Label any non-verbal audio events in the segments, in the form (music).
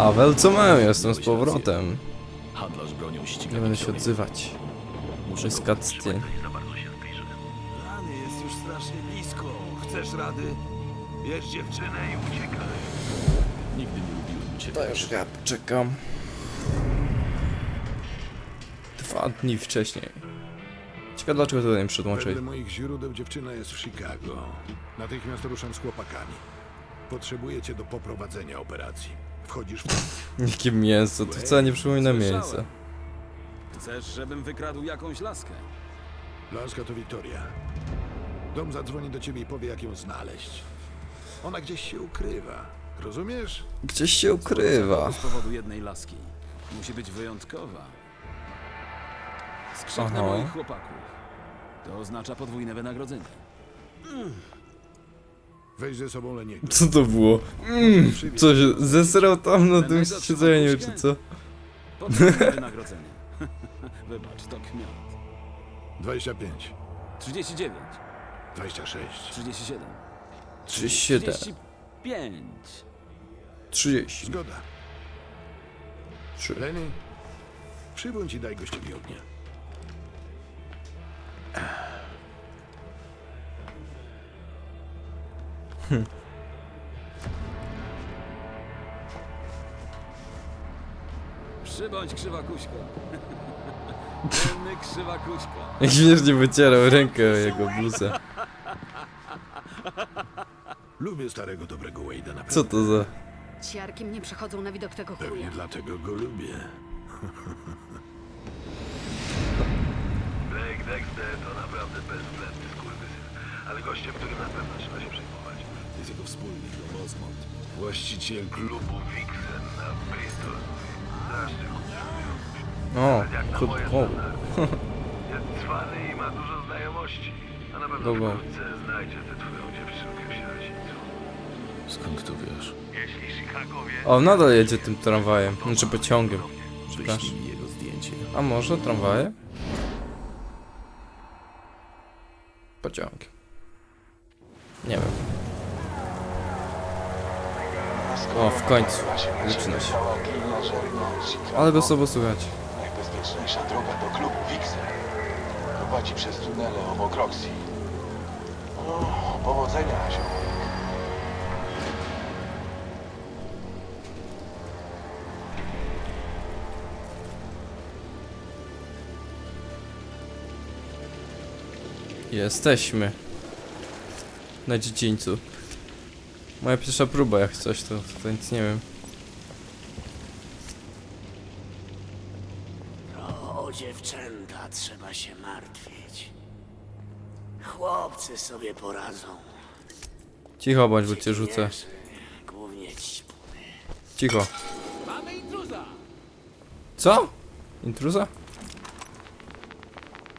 Awel, co mam? Jestem z powrotem. Handlarz bronią ściga Nie będę się odzywać. Muszę go. Rany jest już strasznie blisko. Chcesz rady? Bierz dziewczynę i uciekaj. Nigdy nie lubiłem ciebie. To już ja czekam. Dwa dni wcześniej. Ciekawe dlaczego tutaj nie przetłumaczyli. Wedle moich źródeł dziewczyna jest w Chicago. Natychmiast ruszam z chłopakami. Potrzebuję do poprowadzenia operacji. Wchodzisz w? Jakie mięso, to wcale nie przypomina mięsa. Chcesz, żebym wykradł jakąś laskę? Laska to Wiktoria. Dom zadzwoni do ciebie i powie, jak ją znaleźć. Ona gdzieś się ukrywa. Rozumiesz? Gdzieś się ukrywa. Z powodu jednej laski. Musi być wyjątkowa. Aha. moich chłopaków. To oznacza podwójne wynagrodzenie. Weź ze sobą Leniego. Co to było? Mm, co się zesrał tam na tym siedzeniu, czy co? Podwójne wynagrodzenie. (laughs) Wybacz, to kmiot. 25, 39, 26. 37, 37, 35. 30, Zgoda. 3. Lenny, przybądź i daj gościowi ognia. (laughs) Przybądź krzywa kuśko. (laughs) Pełny krzywa kuśko. Jak śmiesznie wycierał rękę o jego bluzę. Lubię starego, dobrego Wade'a naprawdę. Co to za... Ciarki mnie przechodzą na widok tego Pewnie chuja. dlatego go lubię. Blake Dexter to naprawdę bezwzględny skurwysyn. Ale gościem, którym na pewno trzeba się przejmować. Jest jego wspólnik, Osmond. Właściciel klubu Vixen na Bristol. Kurczę. O, Jak na moje o. (laughs) Jest cwany i ma dużo znajomości. A na pewno Dobra. wkrótce znajdzie tę twoją dziewczynkę w sierocińcu. Skąd to wiesz? Jeśli Chicago wie... O, nadal jedzie tym tramwajem, znaczy pociągiem. Przepraszam. Wyślij mi jego zdjęcie. A może tramwaje? Pociągiem. Nie wiem. O, w końcu. Zaczyna się. Ale go sobą słychać. Najbezpieczniejsza droga do klubu Wixer prowadzi przez tunele obok Roxy. O, powodzenia, ziomek. Jesteśmy. Na dziedzińcu. Moja pierwsza próba, jak coś, to, to nic nie wiem. O dziewczęta trzeba się martwić. Chłopcy sobie poradzą. Cicho bądź, bo cię rzucę. Głównie ćpuny. Cicho. Co? Intruza?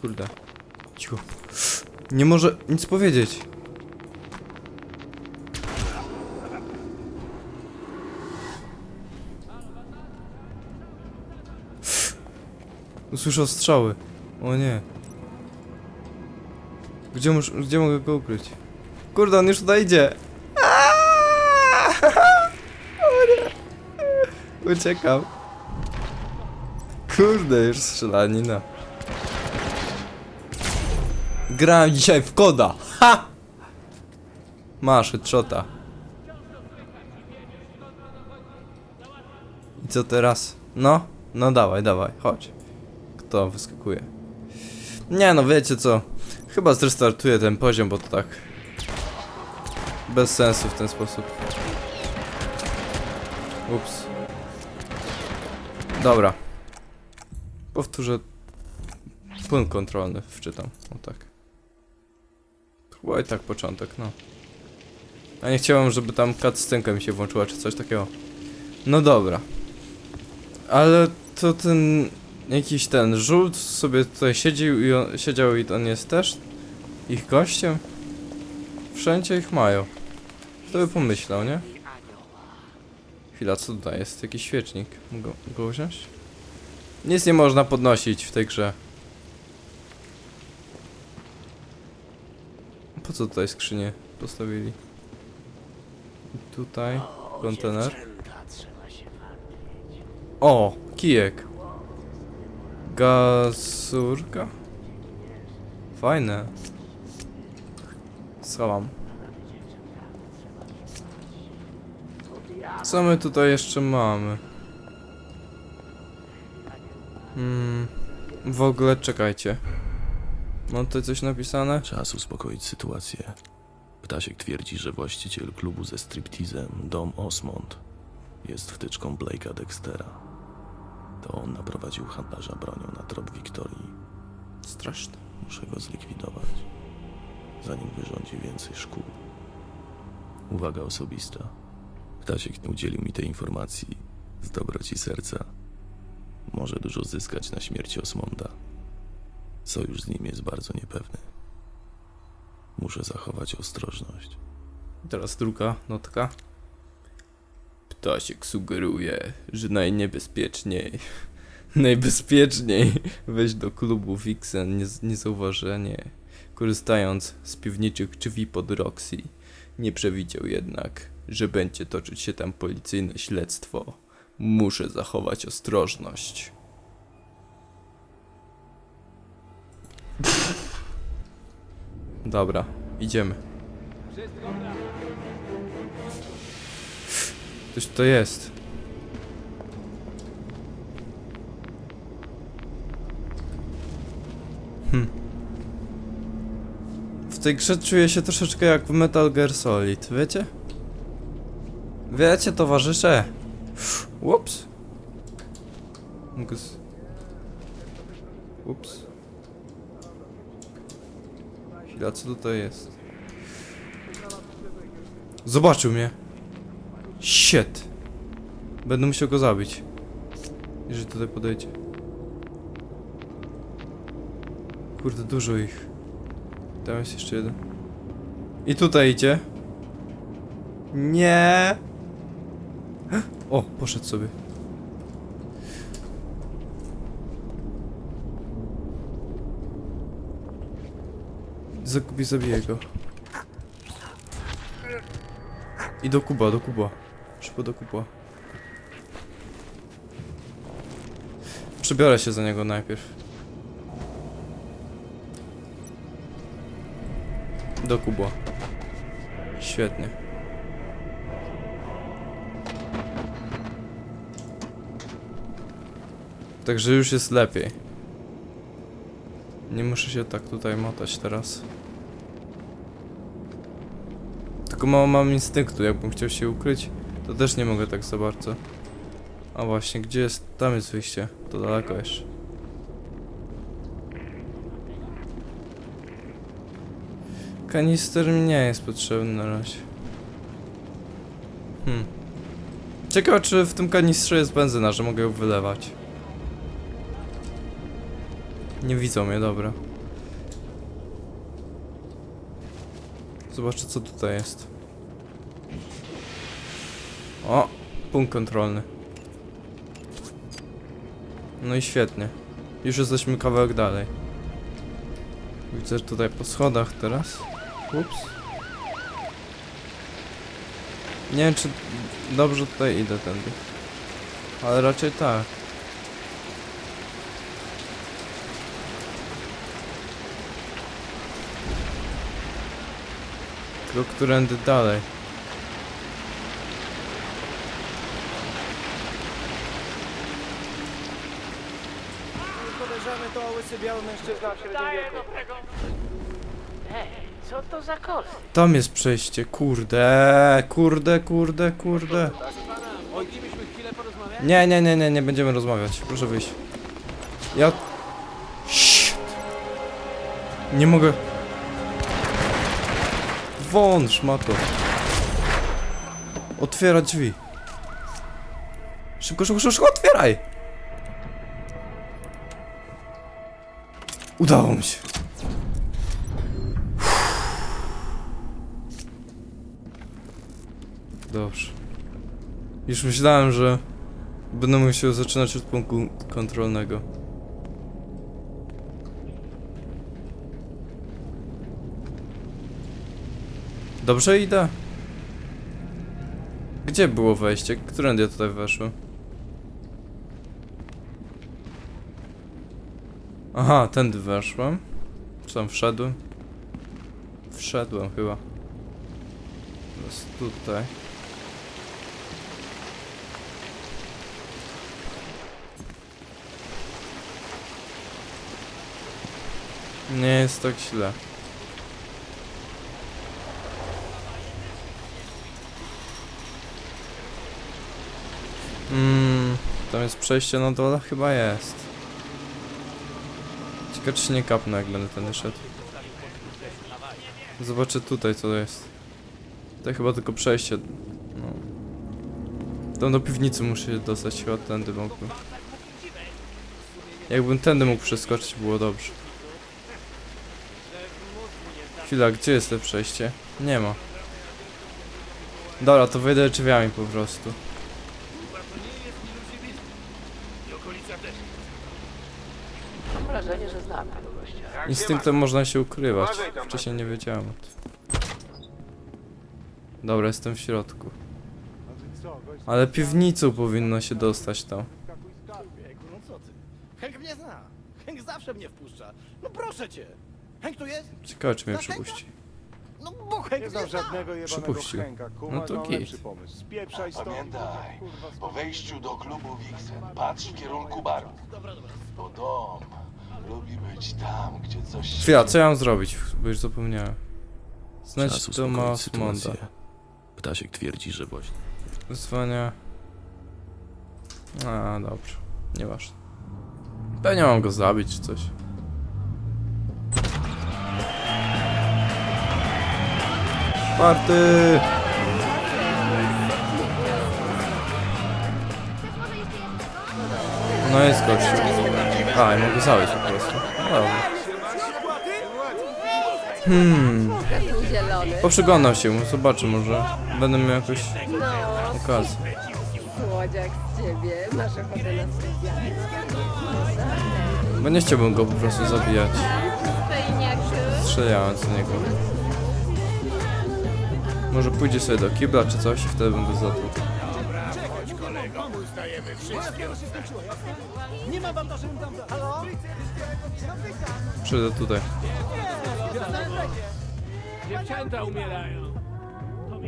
Kurde. Cicho. Nie może nic powiedzieć. Usłyszał strzały. O nie. Gdzie, mus, gdzie mogę go ukryć? Kurde, on już tutaj idzie. (laughs) Uciekam. Kurde, już strzelanina. Grałem dzisiaj w koda. Ha! Masz headshota. I co teraz? No? No dawaj, dawaj, chodź. Kto wyskakuje? Nie no, wiecie co? Chyba zrestartuję ten poziom, bo to tak... Bez sensu w ten sposób. Ups. Dobra. Powtórzę punkt kontrolny wczytam. O tak. Chyba i tak początek, no. A nie chciałem, żeby tam cutscenka mi się włączyła, czy coś takiego. No dobra. Ale to ten... Jakiś ten żółt sobie tutaj siedział i on, siedział i on jest też ich gościem? Wszędzie ich mają. Kto by pomyślał, nie? Chwila, co tutaj jest? Jakiś świecznik. Mogę go wziąć? Nic nie można podnosić w tej grze. Po co tutaj skrzynię postawili? I Tutaj kontener. O, kijek. Gazurka? Fajne. Schowam. Co my tutaj jeszcze mamy? Hmm. W ogóle czekajcie. Mam tutaj coś napisane? Czas uspokoić sytuację. Ptasiek twierdzi, że właściciel klubu ze striptizem, Dom Osmond, jest wtyczką Blake'a Dextera. To on naprowadził handlarza bronią na trop Wiktorii. Straszne. Muszę go zlikwidować, zanim wyrządzi więcej szkół. Uwaga osobista. Ptasiek nie udzielił mi tej informacji z dobroci serca. Może dużo zyskać na śmierci Osmonda. Sojusz z nim jest bardzo niepewny. Muszę zachować ostrożność. Teraz druga notka. Ptasiek sugeruje, że najniebezpieczniej, najbezpieczniej wejść do klubu Vixen niez- niezauważenie, korzystając z piwniczych drzwi pod Roxy. Nie przewidział jednak, że będzie toczyć się tam policyjne śledztwo. Muszę zachować ostrożność. Dobra, idziemy. Ktoś to jest. Hm. W tej grze czuję się troszeczkę jak w Metal Gear Solid, wiecie? Wiecie, towarzysze? Ups. Mogę z... Ups. Chwila, co tutaj jest? Zobaczył mnie. Shit. Będę musiał go zabić. Jeżeli tutaj podejdzie. Kurde, dużo ich. Tam jest jeszcze jeden. I tutaj idzie. Nie. O, poszedł sobie. Zakupi zabiję go. I do kuba, do kuba. Szybko do kuba. Przebiorę się za niego najpierw. Do kubła. Świetnie. Także już jest lepiej. Nie muszę się tak tutaj motać teraz. Tylko mało mam instynktu, jakbym chciał się ukryć, to też nie mogę tak za bardzo. A właśnie, gdzie jest? Tam jest wyjście. To daleko jeszcze. Kanister mi nie jest potrzebny na razie. Hmm. Ciekawe, czy w tym kanistrze jest benzyna, że mogę ją wylewać. Nie widzą mnie, dobra. Zobaczę, co tutaj jest. O! Punkt kontrolny. No i świetnie. Już jesteśmy kawałek dalej. Widzę tutaj po schodach teraz. Ups. Nie wiem, czy dobrze tutaj idę tędy. Ale raczej tak. Tylko którędy dalej. Podejrzany to łysy biały mężczyzna w średnim wieku. Ej, co to za? Tam jest przejście, kurde, kurde, kurde, kurde. Moglibyśmy chwilę porozmawiać? Nie, nie, nie, nie, nie będziemy rozmawiać. Proszę wyjść. Ja... Shit. Nie mogę... Won, szmato. Otwiera drzwi. Szybko, szybko, szybko, otwieraj! Udało mi się. Dobrze. Już myślałem, że będę musiał zaczynać od punktu kontrolnego. Dobrze idę. Gdzie było wejście? Którędy ja tutaj weszłem? Aha, tędy weszłem. Czy wszedłem? Wszedłem chyba. Teraz tutaj. Nie jest tak źle. Mmm, tam jest przejście na dole? Chyba jest. Ciekawe czy nie kapnę jak będę tędy szedł. Zobaczę tutaj co to jest. To chyba tylko przejście. No. Tam do piwnicy muszę się dostać, chyba tędy mógłbym. Jakbym tędy mógł przeskoczyć było dobrze. Chwila, gdzie jest to przejście? Nie ma. Dobra, to wejdę drzwiami po prostu. Mam wrażenie, że znam tego gościa. Instynktem można się ukrywać. Wcześniej nie wiedziałem o tym. Dobra, jestem w środku. Ale piwnicą powinno się dostać tam. No co ty? Henk mnie zna. Henk zawsze mnie wpuszcza. No proszę cię. Henk tu jest? Ciekawe czy mnie przepuści. No bo Henk mnie zna. Przypuścił. No to git. Pamiętaj, po wejściu do klubu Wixen patrz w kierunku baru. Bo dom lubi być tam, gdzie coś się Chwila, co ja mam zrobić? Bo już zapomniałem. Czas Znajdź uspokoić Toma Monda. sytuację. Ptasiek twierdzi, że właśnie Wyzwania. A, dobrze. Nieważne. Pewnie mam go zabić czy coś. Party! No jest gościu. A, i mogę zabić dobra. Hmm. Zielony. Poprzyglądam się zobaczę może. Będę miał jakąś okazję. Słodziak z ciebie. Masz ochotę na. Bo nie chciałbym go po prostu zabijać. Strzelając do niego. Może pójdzie sobie do kibla czy coś i wtedy bym go zatłuł. Ma wam Przyjdę tutaj. Dziewczęta umierają.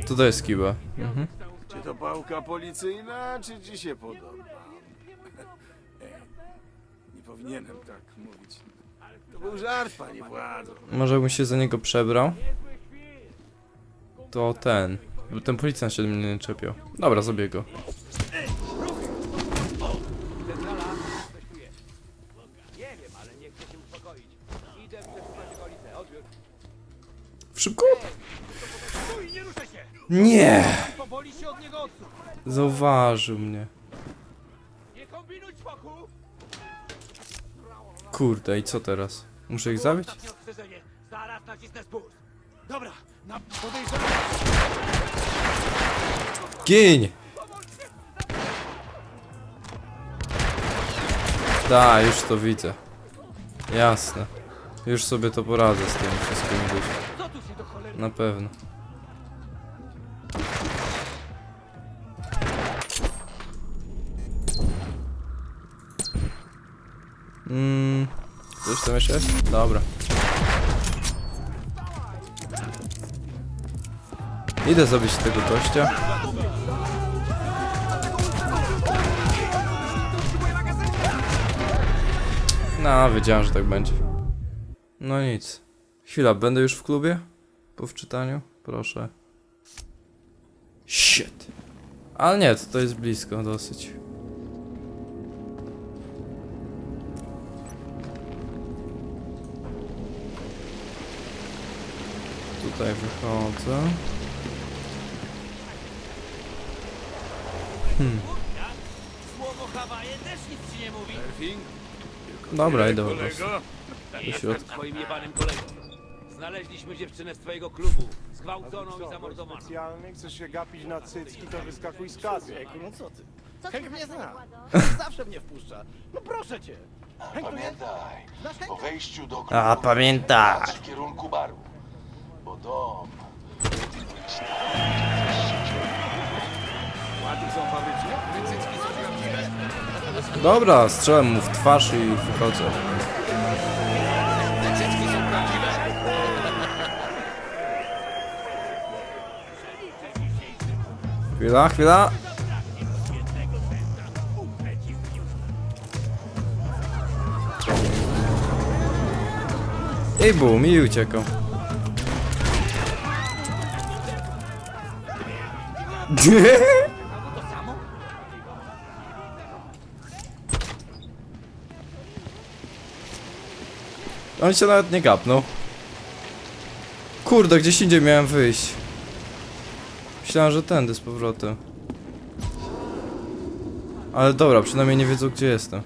Tutaj jest kiba. Mhm. Czy to pałka policyjna, czy ci się podoba? Ej, (laughs) nie powinienem tak mówić. To był żart, panie władzo. Może bym się za niego przebrał? To ten. Bo ten policjant się do mnie nie czepiał. Dobra, zrobię go. Nie! Powoli się od niego odsuń. Zauważył mnie. Nie kombinuj czwoku. Kurde, i co teraz? Muszę ich zabić? Ostatnie ostrzeżenie. Zaraz nacisnę spust. Dobra, na! Da, już to widzę. Jasne. Już sobie to poradzę z. Co tu się do cholery? Na pewno. Tam jeszcze? Dobra. Idę zabić tego gościa. No, wiedziałem, że tak będzie. No nic. Chwila, będę już w klubie? Po wczytaniu? Proszę. Shit. Ale nie, to jest blisko dosyć. Tutaj wychodzę. Hmm. Słowo Hawaje też nic ci nie mówi. Dobra, idę po prostu. Do Jestem środka. twoim jebanym kolegą. Znaleźliśmy dziewczynę z twojego klubu. Zgwałconą i zamordowaną. Specjalny, chcesz się gapić na cycki, to wyskakuj z kasy. Ejku, no co ty? Henk mnie zna. Zawsze mnie wpuszcza. No proszę cię. Henk tu jest? Pamiętaj, po wejściu do klubu A, pamiętaj. w kierunku baru albo dom. Dobra, strzelam mu w twarz i wychodzę. Chwila, chwila. I bum, i uciekł. On się nawet nie gapnął. Kurde, gdzieś indziej miałem wyjść. Myślałem, że tędy z powrotem. Ale dobra, przynajmniej nie wiedzą gdzie jestem.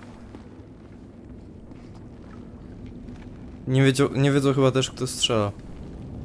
Nie wiedzą, nie wiedzą chyba też kto strzela.